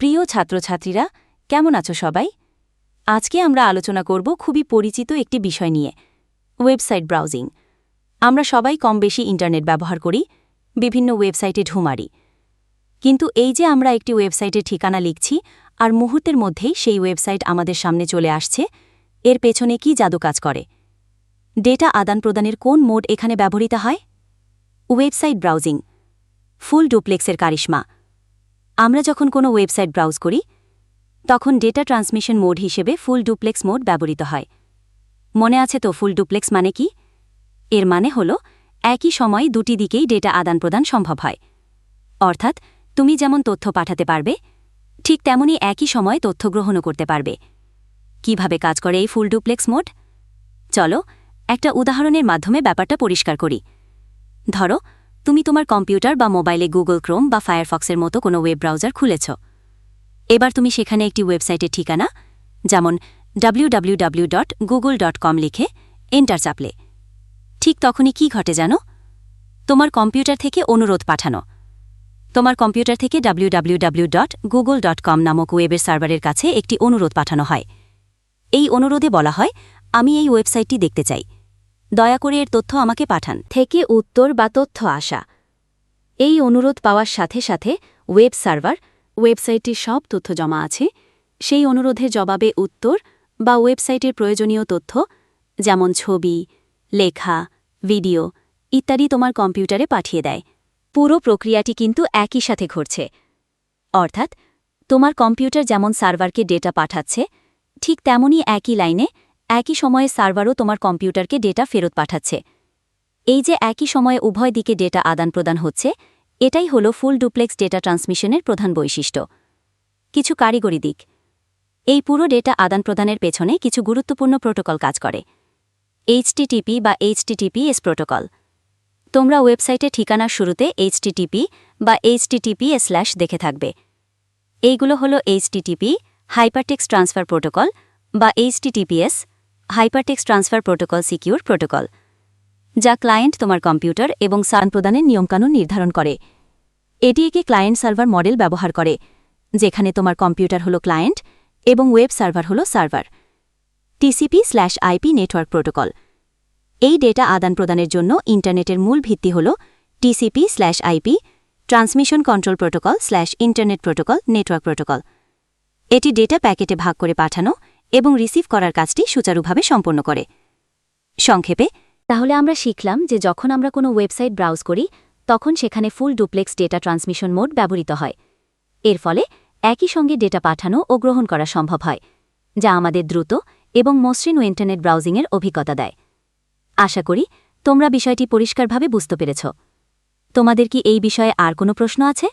প্রিয় ছাত্রছাত্রীরা, কেমন আছো সবাই? আজকে আমরা আলোচনা করব খুবই পরিচিত একটি বিষয় নিয়ে, ওয়েবসাইট ব্রাউজিং। আমরা সবাই কম বেশি ইন্টারনেট ব্যবহার করি, বিভিন্ন ওয়েবসাইটে ঢুমারি। কিন্তু এই যে আমরা একটি ওয়েবসাইটের ঠিকানা লিখছি, আর মুহূর্তের মধ্যেই সেই ওয়েবসাইট আমাদের সামনে চলে আসছে, এর পেছনে কি জাদু কাজ করে? ডেটা আদান প্রদানের কোন মোড এখানে ব্যবহৃত হয়? ওয়েবসাইট ব্রাউজিং, ফুল ডুপ্লেক্সের কারিশমা। আমরা যখন কোনো ওয়েবসাইট ব্রাউজ করি, তখন ডেটা ট্রান্সমিশন মোড হিসেবে ফুল ডুপ্লেক্স মোড ব্যবহৃত হয়। মনে আছে তো ফুল ডুপ্লেক্স মানে কি? এর মানে হল, একই সময়ে দুটি দিকেই ডেটা আদান প্রদান সম্ভব হয়। অর্থাৎ, তুমি যেমন তথ্য পাঠাতে পারবে, ঠিক তেমনি একই সময়ে তথ্য গ্রহণও করতে পারবে। কীভাবে কাজ করে এই ফুল ডুপ্লেক্স মোড? চলো, একটা উদাহরণের মাধ্যমে ব্যাপারটা পরিষ্কার করি। ধরো তুমি তোমার কম্পিউটার বা মোবাইলে গুগল ক্রোম বা ফায়ারফক্সের মতো কোনো ওয়েব ব্রাউজার খুলেছ। এবার তুমি সেখানে একটি ওয়েবসাইটের ঠিকানা, যেমন www.google.com লিখে এন্টার চাপলে। ঠিক তখনই কি ঘটে জানো? তোমার কম্পিউটার থেকে অনুরোধ পাঠানো। তোমার কম্পিউটার থেকে www.google.com নামক ওয়েবের সার্ভারের কাছে একটি অনুরোধ পাঠানো হয়। এই অনুরোধে বলা হয়, আমি এই ওয়েবসাইটটি দেখতে চাই। দয়া করে এর তথ্য আমাকে পাঠান। থেকে উত্তর বা তথ্য আসা। এই অনুরোধ পাওয়ার সাথে সাথে ওয়েব সার্ভার, ওয়েবসাইটটির সব তথ্য জমা আছে। সেই অনুরোধের জবাবে উত্তর বা ওয়েবসাইটের প্রয়োজনীয় তথ্য, যেমন ছবি, লেখা, ভিডিও ইত্যাদি তোমার কম্পিউটারে পাঠিয়ে দেয়। পুরো প্রক্রিয়াটি কিন্তু একই সাথে ঘটছে। অর্থাৎ তোমার কম্পিউটার যেমন সার্ভারকে ডেটা পাঠাচ্ছে, ঠিক তেমনই একই লাইনে একই সময়ে সার্ভারও তোমার কম্পিউটারকে ডেটা ফেরত পাঠাচ্ছে। এই যে একই সময়ে উভয় দিকে ডেটা আদান প্রদান হচ্ছে, এটাই হল ফুল ডুপ্লেক্স ডেটা ট্রান্সমিশনের প্রধান বৈশিষ্ট্য। কিছু কারিগরি দিক। এই পুরো ডেটা আদান প্রদানের পেছনে কিছু গুরুত্বপূর্ণ প্রোটোকল কাজ করে। এইচটিটিপি বা এইচটিটিপিএস প্রোটোকল। তোমরা ওয়েবসাইটে ঠিকানার শুরুতে এইচটিটিপি বা এইচটিটিপি স্ল্যাশ দেখে থাকবে। এইগুলো হল এইচটিটিপি হাইপারটেক্স ট্রান্সফার প্রোটোকল বা HTTPS hypertext transfer protocol secure protocol যা ক্লায়েন্ট তোমার কম্পিউটার এবং সান প্রদানের নিয়মকানুন নির্ধারণ করে। এটি একে ক্লায়েন্ট সার্ভার মডেল ব্যবহার করে, যেখানে তোমার কম্পিউটার হল ক্লায়েন্ট এবং ওয়েব সার্ভার হল server TCP slash IP network protocol এই ডেটা আদান প্রদানের জন্য ইন্টারনেটের মূল ভিত্তি হল TCP slash IP transmission control protocol slash internet protocol network protocol এটি ডেটা প্যাকেটে ভাগ করে পাঠানো এবং রিসিভ করার কাজটি সুচারুভাবে সম্পন্ন করে। সংক্ষেপে, তাহলে আমরা শিখলাম যে যখন আমরা কোনো ওয়েবসাইট ব্রাউজ করি, তখন সেখানে full duplex data transmission mode ব্যবহৃত হয়। এর ফলে একই সঙ্গে ডেটা পাঠানো ও গ্রহণ করা সম্ভব হয়, যা আমাদের দ্রুত এবং মসৃণ ইন্টারনেট ব্রাউজিংয়ের অভিজ্ঞতা দেয়। আশা করি তোমরা বিষয়টি পরিষ্কারভাবে বুঝতে পেরেছ। তোমাদের কি এই বিষয়ে আর কোনো প্রশ্ন আছে?